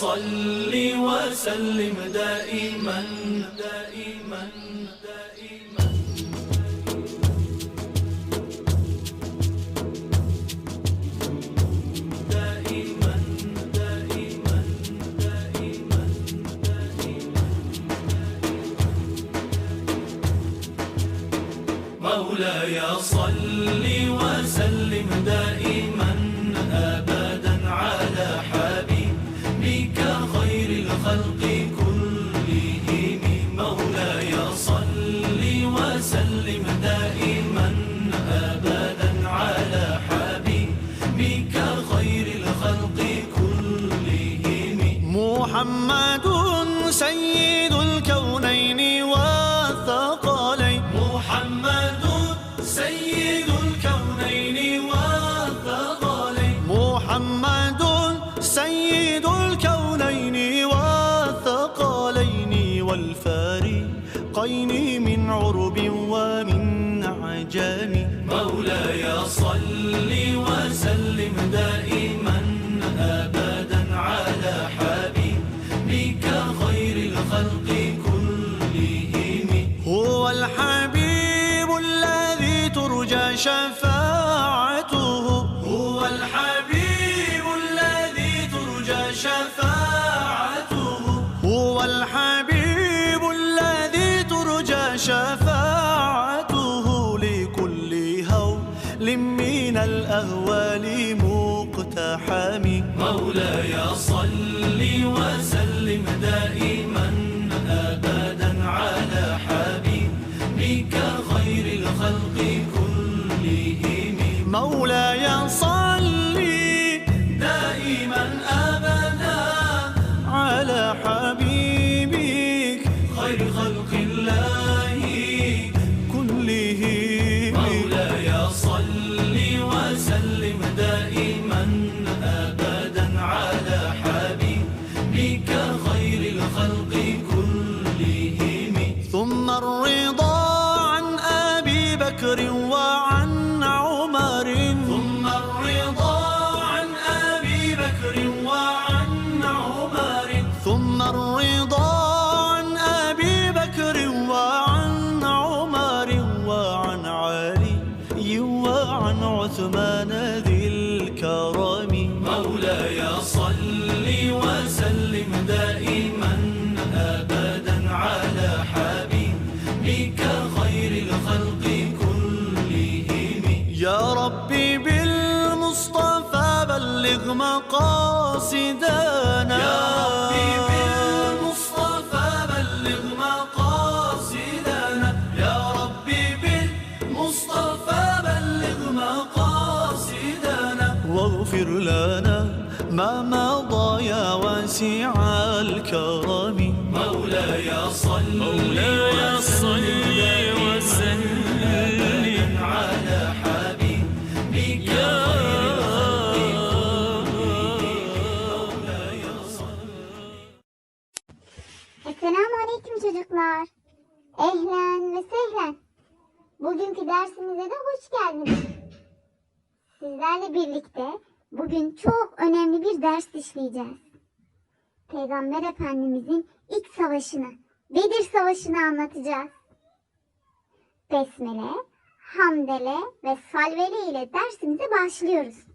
صل وسلم دائما دائما دائما دائما دائما دائما مولاي صل وسلم دائما محمد سيد مقتحم. مولاي صل وسلم دائما. وعن عثمان ذي الكرم. مولاي صل وسلم دائما ابدا على حبيبك خير الخلق كلهم. يا ربي بالمصطفى بلغ مقاصدنا. يا ربي بالمصطفى بلغ مقاصدنا. يا ربي بالمصطفى واغفر لنا ما مضى يا واسع الكرم مولاي صل مولاي صل وسلم على حبيبك خير مولاي صل Esselamu Aleyküm çocuklar. Ehlen ve sehlen. Bugünkü dersimize de hoş geldiniz. Sizlerle birlikte bugün çok önemli bir ders işleyeceğiz. Peygamber Efendimizin ilk savaşını, Bedir Savaşı'nı anlatacağız. Besmele, Hamdele ve Salvele ile dersimize başlıyoruz.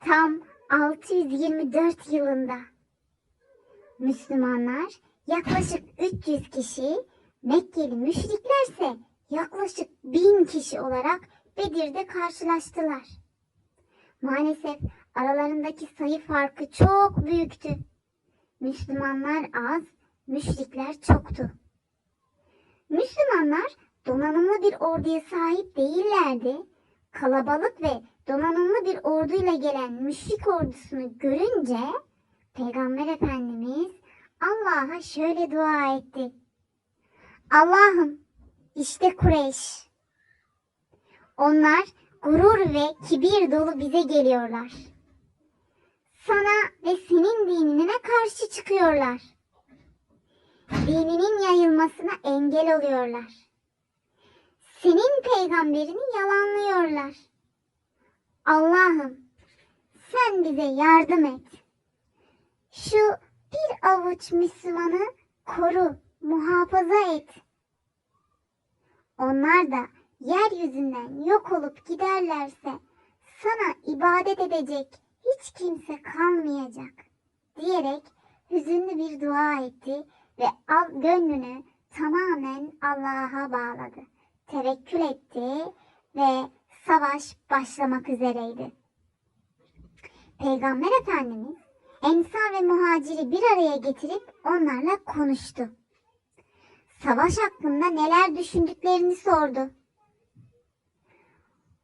Tam 624 yılında Müslümanlar yaklaşık 300 kişi, Mekkeli müşriklerse yaklaşık 1000 kişi olarak Bedir'de karşılaştılar. Maalesef aralarındaki sayı farkı çok büyüktü. Müslümanlar az, müşrikler çoktu. Müslümanlar donanımlı bir orduya sahip değillerdi. Kalabalık ve donanımlı bir orduyla gelen müşrik ordusunu görünce Peygamber Efendimiz Allah'a şöyle dua etti. Allah'ım işte Kureyş. Onlar gurur ve kibir dolu bize geliyorlar. Sana ve senin dinine karşı çıkıyorlar. Dininin yayılmasına engel oluyorlar. Senin peygamberini yalanlıyorlar. Allah'ım sen bize yardım et. şu bir avuç Müslümanı koru, muhafaza et. Onlar da yeryüzünden yok olup giderlerse sana ibadet edecek hiç kimse kalmayacak diyerek hüzünlü bir dua etti ve al gönlünü tamamen Allah'a bağladı. Tevekkül etti ve savaş başlamak üzereydi. Peygamber Efendimiz Ensar ve muhaciri bir araya getirip onlarla konuştu. Savaş hakkında neler düşündüklerini sordu.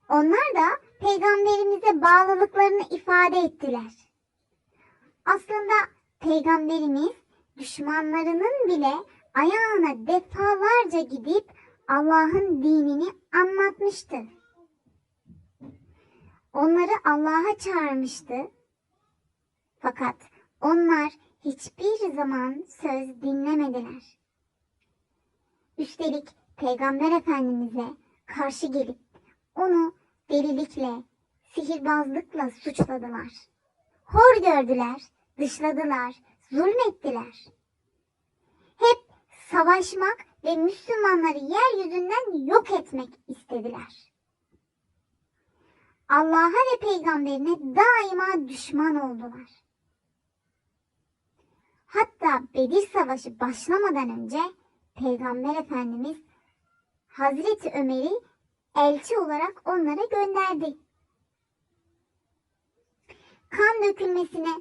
Onlar da peygamberimize bağlılıklarını ifade ettiler. Aslında peygamberimiz düşmanlarının bile ayağına defalarca gidip Allah'ın dinini anlatmıştı. Onları Allah'a çağırmıştı. Fakat onlar hiçbir zaman söz dinlemediler. Üstelik Peygamber Efendimiz'e karşı gelip onu delilikle, sihirbazlıkla suçladılar. Hor gördüler, dışladılar, zulmettiler. Hep savaşmak ve Müslümanları yeryüzünden yok etmek istediler. Allah'a ve peygamberine daima düşman oldular. Hatta Bedir Savaşı başlamadan önce Peygamber Efendimiz Hazreti Ömer'i elçi olarak onlara gönderdi. Kan dökülmesine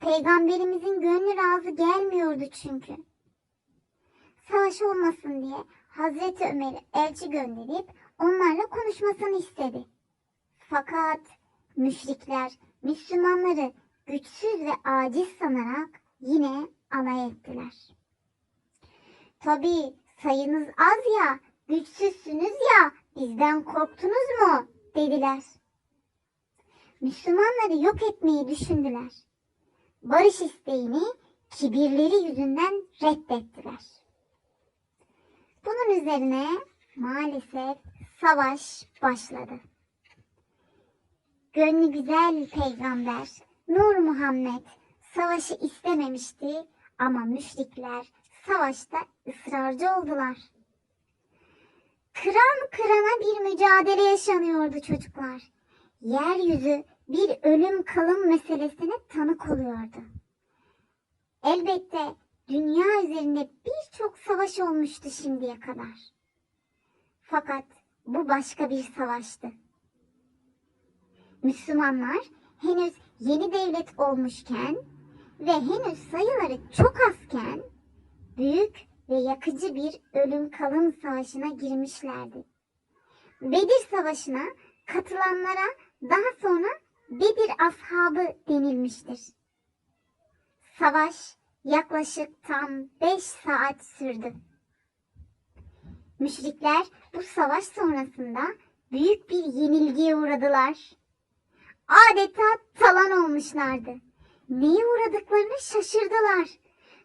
Peygamberimizin gönlü razı gelmiyordu çünkü. Savaş olmasın diye Hazreti Ömer'i elçi gönderip onlarla konuşmasını istedi. Fakat müşrikler Müslümanları güçsüz ve aciz sanarak yine alay ettiler. Tabii sayınız az ya, güçsüzsünüz ya, bizden korktunuz mu? dediler. Müslümanları yok etmeyi düşündüler. Barış isteğini kibirleri yüzünden reddettiler. Bunun üzerine maalesef savaş başladı. Gönlü güzel peygamber Nur Muhammed savaşı istememişti ama müşrikler savaşta ısrarcı oldular. Kıran kırana bir mücadele yaşanıyordu çocuklar. Yeryüzü bir ölüm kalım meselesine tanık oluyordu. Elbette dünya üzerinde birçok savaş olmuştu şimdiye kadar. Fakat bu başka bir savaştı. Müslümanlar henüz yeni devlet olmuşken ve henüz sayıları çok azken büyük ve yakıcı bir ölüm kalım savaşına girmişlerdi. Bedir Savaşı'na katılanlara daha sonra Bedir ashabı denilmiştir. Savaş yaklaşık tam 5 saat sürdü. Müşrikler bu savaş sonrasında büyük bir yenilgiye uğradılar. Adeta talan olmuşlardı. Neye uğradıklarını şaşırdılar.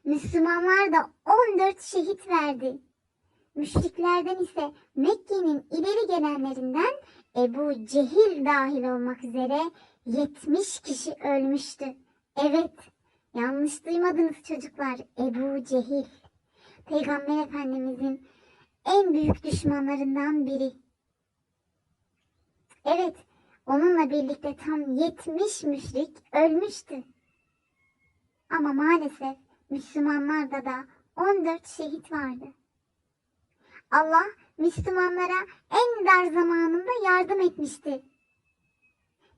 Müslümanlar da 14 şehit verdi. Müşriklerden ise Mekke'nin ileri gelenlerinden Ebu Cehil dahil olmak üzere 70 kişi ölmüştü. Evet, yanlış duymadınız çocuklar. Ebu Cehil. Peygamber Efendimizin en büyük düşmanlarından biri. Evet, onunla birlikte tam 70 müşrik ölmüştü. Ama maalesef Müslümanlarda da 14 şehit vardı. Allah Müslümanlara en dar zamanında yardım etmişti.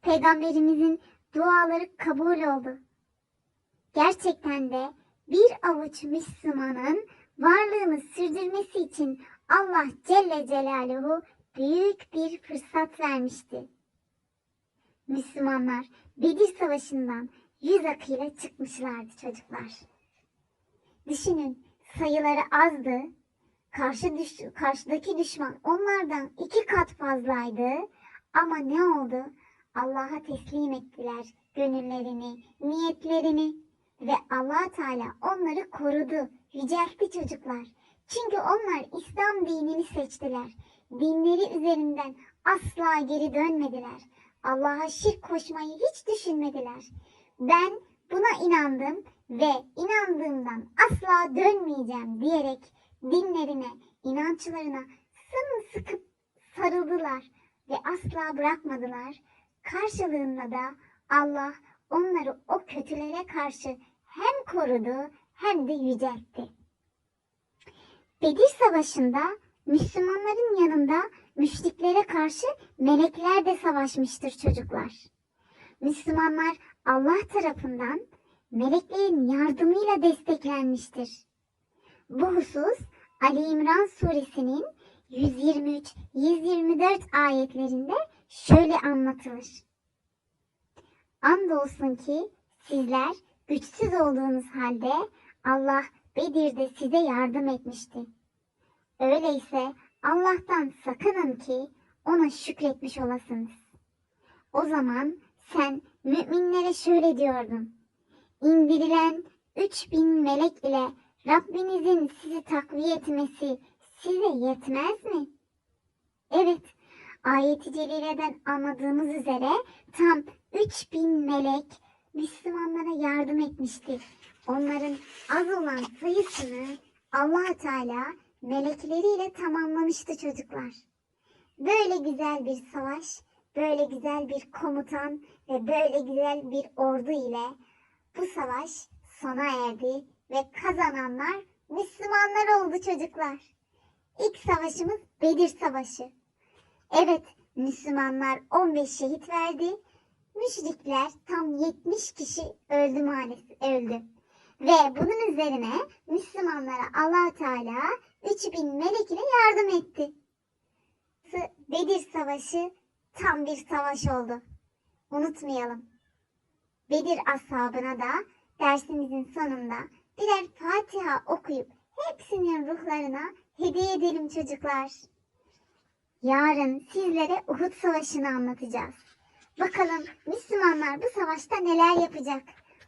Peygamberimizin duaları kabul oldu. Gerçekten de bir avuç Müslümanın varlığını sürdürmesi için Allah Celle Celaluhu büyük bir fırsat vermişti. Müslümanlar Bedir Savaşı'ndan yüz akıyla çıkmışlardı çocuklar. Düşünün sayıları azdı. Karşı düş karşıdaki düşman onlardan iki kat fazlaydı. Ama ne oldu? Allah'a teslim ettiler gönüllerini, niyetlerini ve Allah Teala onları korudu, yüceltti çocuklar. Çünkü onlar İslam dinini seçtiler. Dinleri üzerinden asla geri dönmediler. Allah'a şirk koşmayı hiç düşünmediler. Ben buna inandım ve inandığımdan asla dönmeyeceğim diyerek dinlerine, inançlarına sımsıkı sarıldılar ve asla bırakmadılar. Karşılığında da Allah onları o kötülere karşı hem korudu hem de yüceltti. Bedir Savaşı'nda Müslümanların yanında müşriklere karşı melekler de savaşmıştır çocuklar. Müslümanlar Allah tarafından meleklerin yardımıyla desteklenmiştir. Bu husus Ali İmran suresinin 123-124 ayetlerinde şöyle anlatılır. Andolsun ki sizler güçsüz olduğunuz halde Allah Bedir'de size yardım etmişti. Öyleyse Allah'tan sakının ki ona şükretmiş olasınız. O zaman sen müminlere şöyle diyordun. İndirilen 3000 melek ile Rabbinizin sizi takviye etmesi size yetmez mi? Evet, ayeti celileden anladığımız üzere tam 3000 melek Müslümanlara yardım etmişti. Onların az olan sayısını allah Teala melekleriyle tamamlamıştı çocuklar. Böyle güzel bir savaş, böyle güzel bir komutan ve böyle güzel bir ordu ile bu savaş sona erdi ve kazananlar Müslümanlar oldu çocuklar. İlk savaşımız Bedir Savaşı. Evet, Müslümanlar 15 şehit verdi. Müşrikler tam 70 kişi öldü maalesef öldü. Ve bunun üzerine Müslümanlara allah Teala 3000 melek ile yardım etti. Bedir Savaşı tam bir savaş oldu. Unutmayalım. Bedir ashabına da dersimizin sonunda birer Fatiha okuyup hepsinin ruhlarına hediye edelim çocuklar. Yarın sizlere Uhud Savaşı'nı anlatacağız. Bakalım Müslümanlar bu savaşta neler yapacak?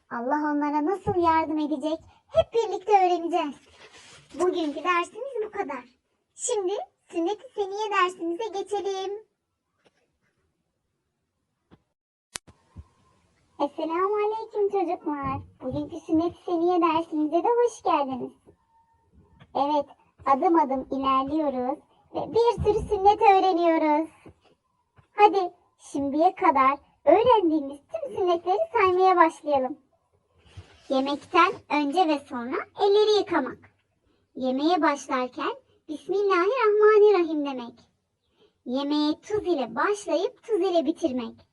Allah onlara nasıl yardım edecek? Hep birlikte öğreneceğiz. Bugünkü dersimiz bu kadar. Şimdi sünnet-i seniye dersimize geçelim. Esselamu Aleyküm çocuklar. Bugünkü sünnet-i seniye dersimize de hoş geldiniz. Evet, adım adım ilerliyoruz ve bir sürü sünnet öğreniyoruz. Hadi şimdiye kadar öğrendiğimiz tüm sünnetleri saymaya başlayalım. Yemekten önce ve sonra elleri yıkamak. Yemeğe başlarken Bismillahirrahmanirrahim demek. Yemeğe tuz ile başlayıp tuz ile bitirmek.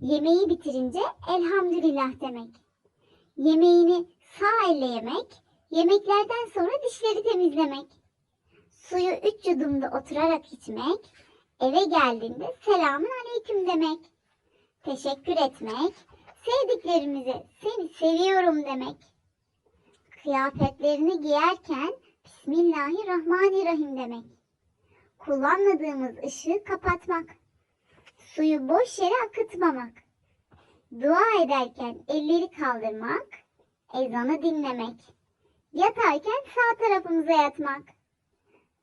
Yemeği bitirince elhamdülillah demek. Yemeğini sağ elle yemek, yemeklerden sonra dişleri temizlemek. Suyu üç yudumda oturarak içmek, eve geldiğinde selamün aleyküm demek. Teşekkür etmek, sevdiklerimize seni seviyorum demek. Kıyafetlerini giyerken Bismillahirrahmanirrahim demek. Kullanmadığımız ışığı kapatmak. Suyu boş yere akıtmamak. Dua ederken elleri kaldırmak. Ezanı dinlemek. Yatarken sağ tarafımıza yatmak.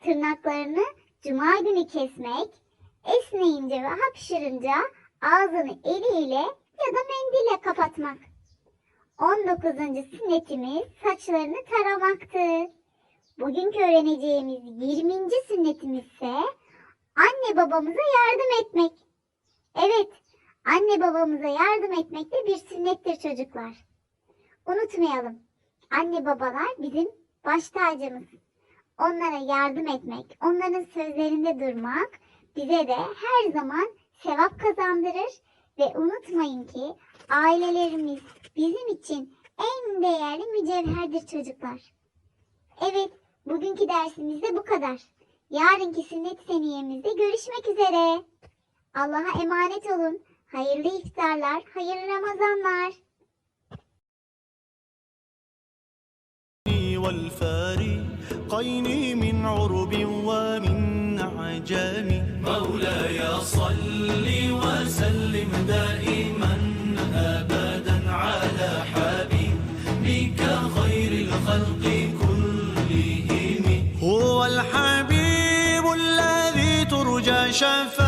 Tırnaklarını cuma günü kesmek. Esneyince ve hapşırınca ağzını eliyle ya da mendille kapatmak. 19. sünnetimiz saçlarını taramaktır. Bugünkü öğreneceğimiz 20. sünnetimiz ise anne babamıza yardım etmek. Evet, anne babamıza yardım etmek de bir sünnettir çocuklar. Unutmayalım. Anne babalar bizim baş tacımız. Onlara yardım etmek, onların sözlerinde durmak bize de her zaman sevap kazandırır ve unutmayın ki ailelerimiz bizim için en değerli mücevherdir çocuklar. Evet, bugünkü dersimiz de bu kadar. Yarınki sünnet seniyemizde görüşmek üzere. Allah'a emanet olun. Hayırlı iftarlar, hayırlı Ramazanlar. والفارقين من عرب ومن عجم مولاي صل وسلم دائما ابدا على حبيبك خير الخلق كلهم هو الحبيب الذي ترجى شفاعته